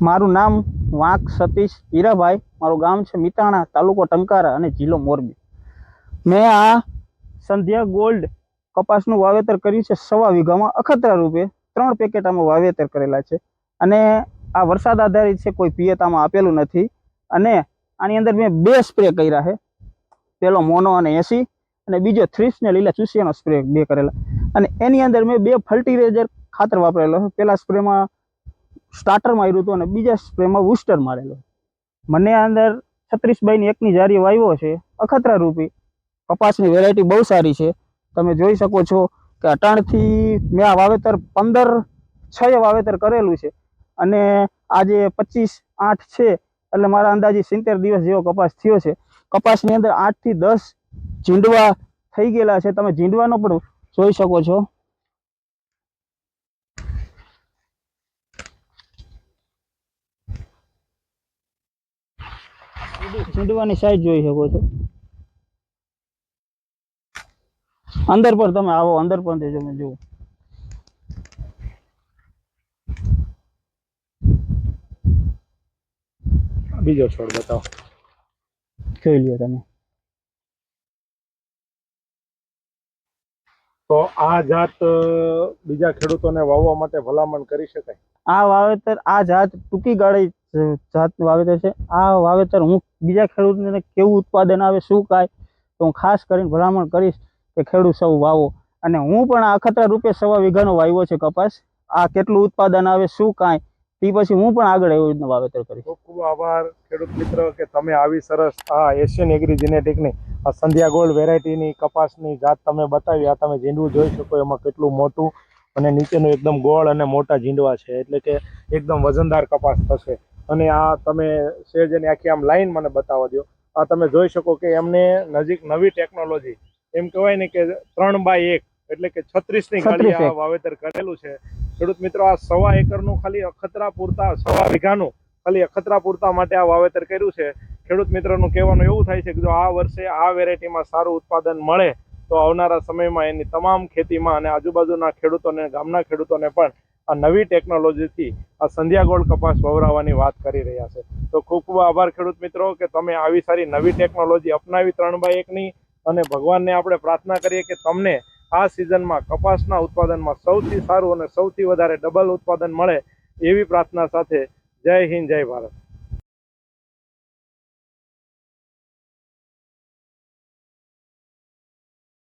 મારું નામ વાંક સતીશ હીરાભાઈ. મારું ગામ છે મિતાણા, તાલુકો ટંકારા અને જિલ્લો મોરબી. મેં આ સંધ્યા ગોલ્ડ કપાસનું વાવેતર કર્યું છે સવા વીઘામાં, અખતરા રૂપે ત્રણ પેકેટ આમાં વાવેતર કરેલા છે. અને આ વરસાદ આધારિત છે, કોઈ પિયત આમાં આપેલું નથી. અને આની અંદર મેં બે સ્પ્રે કર્યા છે. પેલો મોનો અને એસી અને બીજો થ્રીસ ને લીલા ચૂસિયાનો સ્પ્રે બે કરેલા. અને એની અંદર મેં બે ફર્ટિલાઇઝર ખાતર વાપરેલો છે. પહેલાં સ્પ્રેમાં સ્ટાર્ટર માર્યું હતું અને બીજા સ્પ્રેમાં બુસ્ટર મારેલો. મને અંદર છત્રીસ બાયની એકની જારી વાવ્યો છે અખતરા રૂપી કપાસની વેરાયટી બહુ સારી છે. તમે જોઈ શકો છો કે અટાણથી મેં આ વાવેતર પંદર, છ વાવેતર કરેલું છે. અને આજે પચીસ, આઠ છે, એટલે મારા અંદાજે સિત્તેર દિવસ જેવો કપાસ થયો છે. કપાસની અંદર આઠથી દસ ઝીંડવા થઈ ગયેલા છે. તમે ઝીંડવાનો પણ જોઈ શકો છો. ઝીંડવાની સાઈઝ જોઈ શકો છો. અંદર પણ તમે આવો અંદર પણ તે તમે જુઓ. બીજો છોડ બતાવો. જોઈ લ્યો તમે. તો આ જાત બીજા ખેડૂતોને વાવવા માટે ભલામણ કરી શકાય? આ વાવેતર આ જાત ટૂંકી ગાળે જાતનું વાવેતર છે. આ વાવેતર હું બીજા ખેડૂતને કેવું ઉત્પાદન આવે શું કાંઈ તો હું ખાસ કરીને ભલામણ કરીશ કે ખેડૂત સૌ વાવો. અને હું પણ આ અખતરા રૂપે સવા વીઘાનો વાવ્યો છે કપાસ. આ કેટલું ઉત્પાદન આવે શું કાંઈ તે પછી હું પણ આગળ એવી રીતના વાવેતર કરીશ. ખૂબ ખૂબ આભાર ખેડૂત મિત્ર કે તમે આવી સરસ આ એશિયન એગ્રી જેનેટિકની આ સંધ્યા ગોલ્ડ વેરાયટીની કપાસની જાત તમે બતાવી આ તમે ઝીંડવું જોઈ શકો એમાં કેટલું મોટું અને નીચેનું એકદમ ગોળ અને મોટા ઝીંડવા છે એટલે કે એકદમ વજનદાર કપાસ થશે. અને આ તમે સેજ એની આખી આમ લાઈન મને બતાવવા દો આ તમે જોઈ શકો કે એમને નજીક નવી ટેકનોલોજી એમ કહેવાય ને કે ત્રણ બાય એક એટલે કે છત્રીસની ગાડી આ વાવેતર કરેલું છે. ખેડૂત મિત્રો આ સવા એકરનું ખાલી અખતરા પૂરતા સવા વીઘાનું ખાલી અખતરા પૂરતા માટે આ વાવેતર કર્યું છે. ખેડૂત મિત્રોનું કહેવાનું એવું થાય છે કે જો આ વર્ષે આ વેરાયટીમાં સારું ઉત્પાદન મળે, તો આવનારા સમયમાં એની તમામ ખેતીમાં અને આજુબાજુના ખેડૂતોને, ગામના ખેડૂતોને પણ આ નવી ટેકનોલોજીથી આ સંધ્યા ગોળ કપાસ વવરાવવાની વાત કરી રહ્યા છે. તો ખૂબ ખૂબ આભાર ખેડૂત મિત્રો કે તમે આવી સારી નવી ટેકનોલોજી અપનાવી ત્રણ બાય એકની અને ભગવાનને આપણે પ્રાર્થના કરીએ કે તમને આ સિઝનમાં કપાસના ઉત્પાદનમાં સૌથી સારું અને સૌથી વધારે ડબલ ઉત્પાદન મળે એવી પ્રાર્થના સાથે જય હિન્દ, જય ભારત.